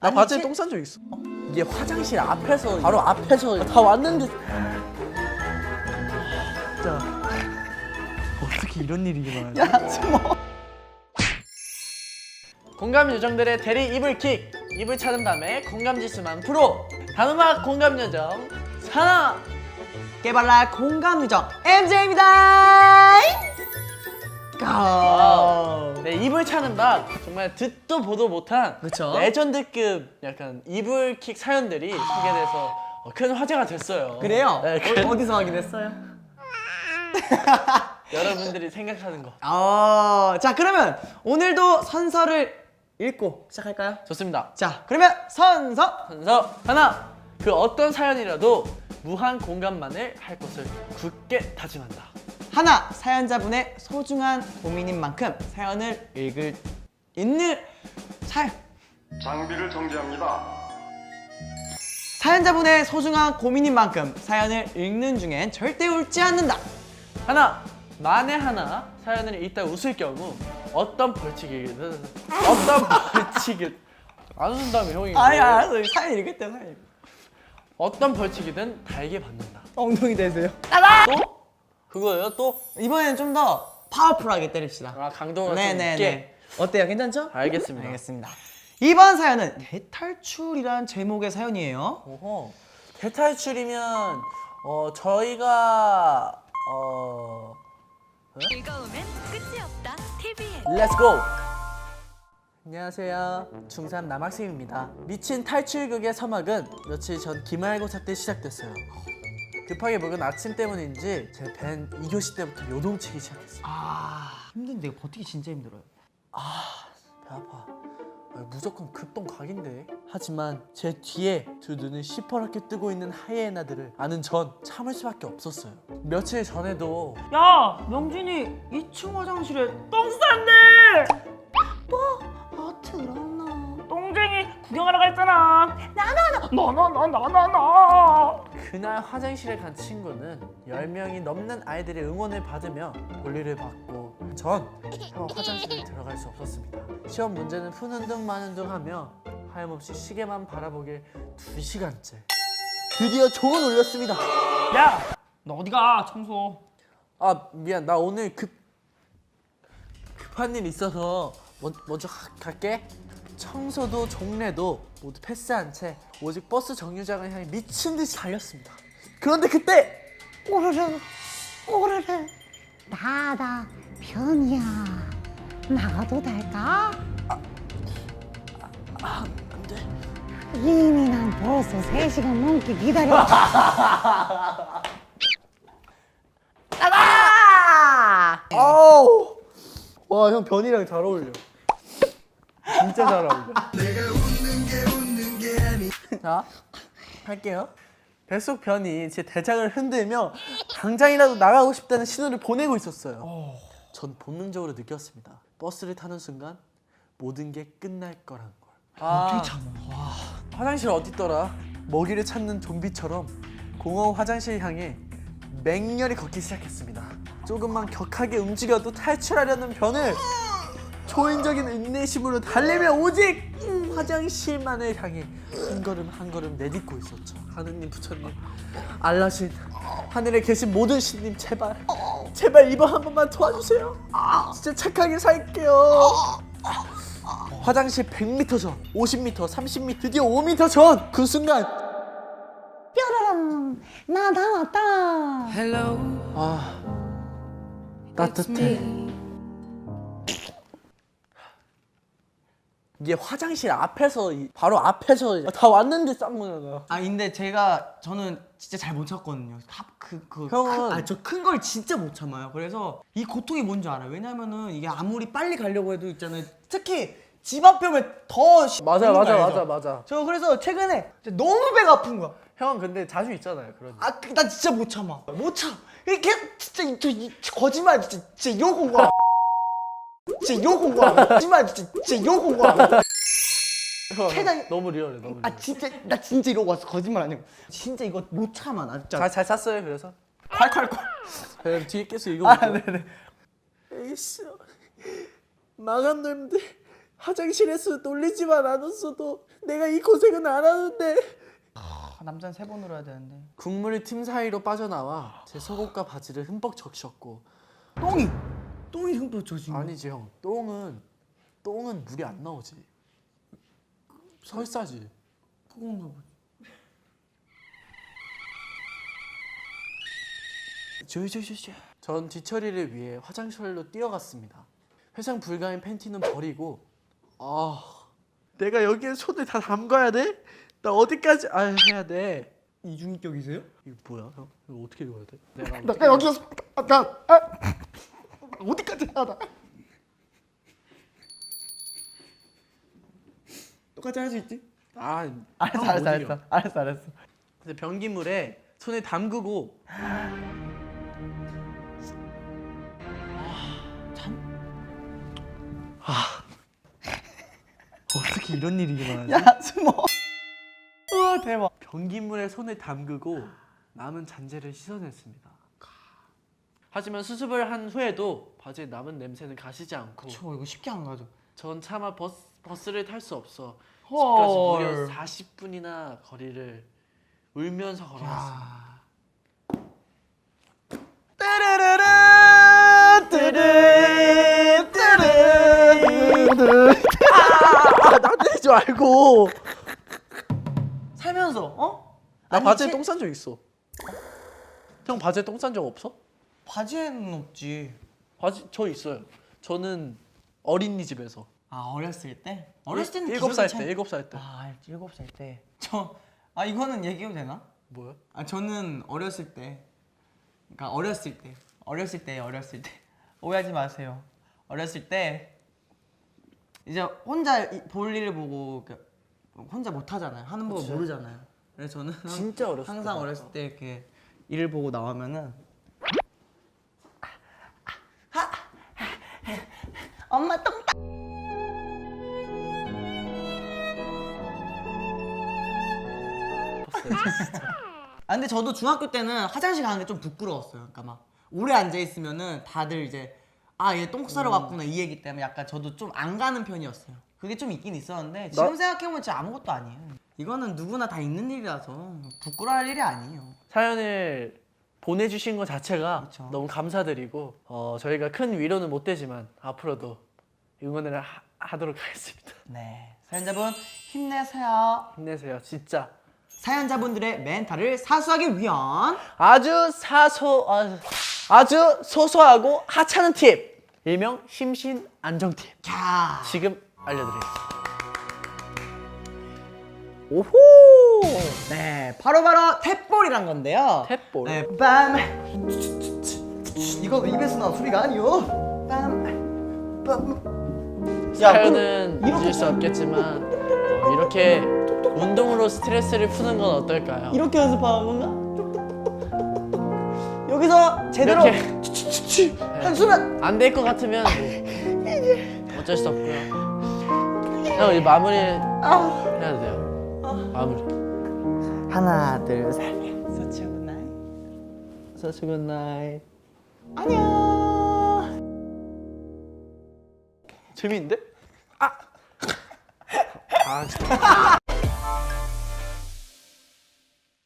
나 아니, 바지에 체- 똥싼 적 있어. 이게 화장실 앞에서 바로 앞에서 다 왔는데 진짜 어떻게 이런 일이 일어나냐? 야 숨어. 공감 요정들의 대리 이불킥 이불 차는 밤에 공감 지수만 프로 단음악 공감 요정 사나 깨발랄 공감 요정 MJ입니다. 고. 네 이불 차는 밤 정말 듣도 보도 못한 그쵸? 레전드급 약간 이불킥 사연들이 소개돼서 어, 큰 화제가 됐어요. 그래요? 네, 그, 어, 어디서 확인했어요? 여러분들이 생각하는 거 어, 자 그러면 오늘도 선서를 읽고 시작할까요? 좋습니다. 자 그러면 선서 그래서 하나 그 어떤 사연이라도 무한 공감만을 할 것을 굳게 다짐한다. 하나 사연자분의 소중한 고민인 만큼 사연을 읽을 읽는 사연 장비를 정지합니다. 사연자분의 소중한 고민인 만큼 사연을 읽는 중엔 절대 울지 않는다. 하나 만에 하나 사연을 읽다 웃을 경우 어떤 벌칙이든 어떤 벌칙이 안 웃는다며 형이 아니 알았어 사연 읽을 때 사연 읽. 어떤 벌칙이든 달게 받는다. 엉덩이 대세요. 또 그거예요 또 이번에는 좀 더 파워풀하게 때립시다. 아, 강도가 좀 네네네. 있게 어때요? 괜찮죠? 알겠습니다. 알겠습니다. 이번 사연은 대탈출이란 제목의 사연이에요. 오호. 대탈출이면 어 저희가 어 즐거움은 끝이 없다. TVN. 렛츠 고. 안녕하세요. 중3 남학생입니다. 미친 탈출극의 서막은 며칠 전 기말고사 때 시작됐어요. 급하게 먹은 아침 때문인지 제밴 2교시 때부터 요동치기 시작했어요. 아 힘든데 버티기 진짜 힘들어요. 배 아파. 아, 무조건 급동 각인데. 하지만 제 뒤에 두 눈을 시퍼렇게 뜨고 있는 하이에나들을 아는 전 참을 수밖에 없었어요. 며칠 전에도 야 명진이 2층 화장실에 똥 쌌네. 뭐? 아 들었나? 똥쟁이 구경하러 갔잖아. 나나나 나나나나나나. 그날 화장실에 간 친구는 10명이 넘는 아이들의 응원을 받으며 볼일을 받고 전형 화장실에 들어갈 수 없었습니다. 시험 문제는 푸는 둥 마는 둥 하며 하염없이 시계만 바라보길 2시간째 드디어 종을 울렸습니다. 야, 너 어디가 청소? 아 미안 나 오늘 급 급한 일 있어서 먼, 먼저 가- 갈게 청소도 종례도 모두 패스한 채 오직 버스 정류장을 향해 미친 듯이 달렸습니다 그런데 그때 오르르 오르르 나다 변이야. 나가도 될까? 안돼. 이미 난 벌써 3시간 넘게 기다렸다. 아우! 와 형 변이랑 잘 어울려. 진짜 잘 어울려. 자 할게요. 뱃속 변이 제 대장을 흔들며 당장이라도 나가고 싶다는 신호를 보내고 있었어요 전 본능적으로 느꼈습니다. 버스를 타는 순간 모든 게 끝날 거란 걸. 아, 와, 화장실 어딨더라? 먹이를 찾는 좀비처럼 공허 화장실 향해 맹렬히 걷기 시작했습니다. 조금만 격하게 움직여도 탈출하려는 변을 초인적인 인내심으로 달리며 오직 화장실만을 향해 한 걸음 한 걸음 내딛고 있었죠. 하느님 부처님 알라신 하늘에 계신 모든 신님 제발 제발 이번 한 번만 도와주세요. 진짜 착하게 살게요. 화장실 100m 전, 50m, 30m, 드디어 5m 전 그 순간 뾰로롱 나 나왔다 아 따뜻해. 이게 화장실 앞에서 이- 바로 앞에서 다 왔는데 쌍문하다. 아 근데 제가 저는 진짜 잘 못 참거든요. 그그 형은- 아저 큰 걸 진짜 못 참아요. 그래서 이 고통이 뭔지 알아요. 왜냐면은 이게 아무리 빨리 가려고 해도 있잖아요. 특히 집 앞에 오면 더 시- 맞아 있는 거 맞아 알죠? 맞아 맞아. 저 그래서 최근에 진짜 너무 배가 아픈 거야. 형은 근데 자주 있잖아요 그런. 일. 아, 그- 나 진짜 못 참아. 못 참. 이게 진짜 이- 저 이- 거짓말 진짜 진짜 욕온 거야. 진짜 욕온 거야. 거짓말 진짜 진짜 거야. 형, 최단- 너무 리얼해 너무. 아 진짜 나 진짜 이러고 왔어. 거짓말 아니고. 진짜 이거 못 참아 나 진짜. 잘 잘 샀어요 그래서. 콸콸콸. 그럼 뒤에 계속 아, 읽어볼게요. 네네. 에이씨 망한 놈들 화장실에서 놀리지만 않았어도 내가 이 고생은 안 하는데. 아, 남자는 세 번으로 해야 되는데. 국물이 틈 사이로 빠져나와 제 속옷과 바지를 흠뻑 적셨고 똥이 똥이 흠뻑 젖은 거. 아니지 형 똥은 똥은 물이 안 나오지 설사지 그건가 보지. 저저저저 전 뒤처리를 위해 화장실로 뛰어갔습니다 회상 불가인 팬티는 버리고 아 내가 여기에 손을 다 담가야 돼? 나 어디까지 아 해야 돼 이중인격이세요? 이거 뭐야 형? 이거 어떻게 읽어야 돼? 내가 나 여기서 아, 나 아, 어디까지 나? 똑같이 할 수 있지? 아 알았어 형 알았어. 알았어 알았어 알았어. 근데 변기물에 손에 담그고 어떻게 이런 일이 일어나지? 야 숨어. 와 대박. 변기물에 손을 담그고 남은 잔재를 씻어냈습니다. 하지만 수습을 한 후에도 바지에 남은 냄새는 가시지 않고 저 이거 쉽게 안 가죠. 전 차마 버스, 버스를 탈 수 없어 집까지 헐. 무려 40분이나 거리를 울면서 걸어갔습니다. 따르르르 뜨르 뜨르 아, 나 때리지 말고 살면서 어? 나 아니, 바지에 체- 똥싼 적 있어. 형 바지에 똥 싼 적 없어? 바지에는 없지. 바지 저 있어요. 저는 어린이집에서 아 어렸을 때? 어렸을 때는 일곱 살때 참- 일곱 살 때. 아 일곱 살 때. 저 아 이거는 얘기해도 되나? 뭐야? 아 저는 어렸을 때, 그러니까 어렸을 때, 어렸을 때, 어렸을 때 오해하지 마세요. 어렸을 때 이제 혼자 이- 볼 일을 보고 혼자 못 하잖아요. 하는 법을 모르잖아요. 그래서 저는 항- 진짜 어렸을 항상 때 어렸을 때 이렇게 일을 보고 나오면은 엄마 똥아 근데 저도 중학교 때는 화장실 가는 게 좀 부끄러웠어요. 그러니까 막 오래 앉아 있으면은 다들 이제 아 얘 똥 싸러 갔구나 이 얘기 때문에 약간 저도 좀 안 가는 편이었어요. 그게 좀 있긴 있었는데 지금 생각해보면 진짜 아무것도 아니에요. 이거는 누구나 다 있는 일이라서 부끄러워할 일이 아니에요. 사연을 보내주신 것 자체가 그쵸. 너무 감사드리고 어, 저희가 큰 위로는 못 되지만 앞으로도 응원을 하, 하도록 하겠습니다. 네 사연자분 힘내세요. 힘내세요, 진짜. 사연자분들의 멘탈을 사수하기 위한 아주 사소 아, 아주 소소하고 하찮은 팁, 일명 심신 안정 팁. 자 지금 알려드리겠습니다. 오호! 네, 바로바로 탭볼이란 건데요. 탭볼? 네, 빰. 이거 입에서 나온 소리가 아니요. 빰. 빰. 야, 사연은 잊을 수 없겠지만 어, 이렇게 운동으로 스트레스를 푸는 건 어떨까요? 이렇게 연습하는 건가? 여기서 제대로 이렇게. 한숨은 안될 것 같으면 뭐 어쩔 수 없고요. 형 이제 마무리 아. 해야 돼요. 마무리. 하나, 둘, 셋. 서치 굿나잇. 서치 굿나잇. 안녕. 재미있는데? 아!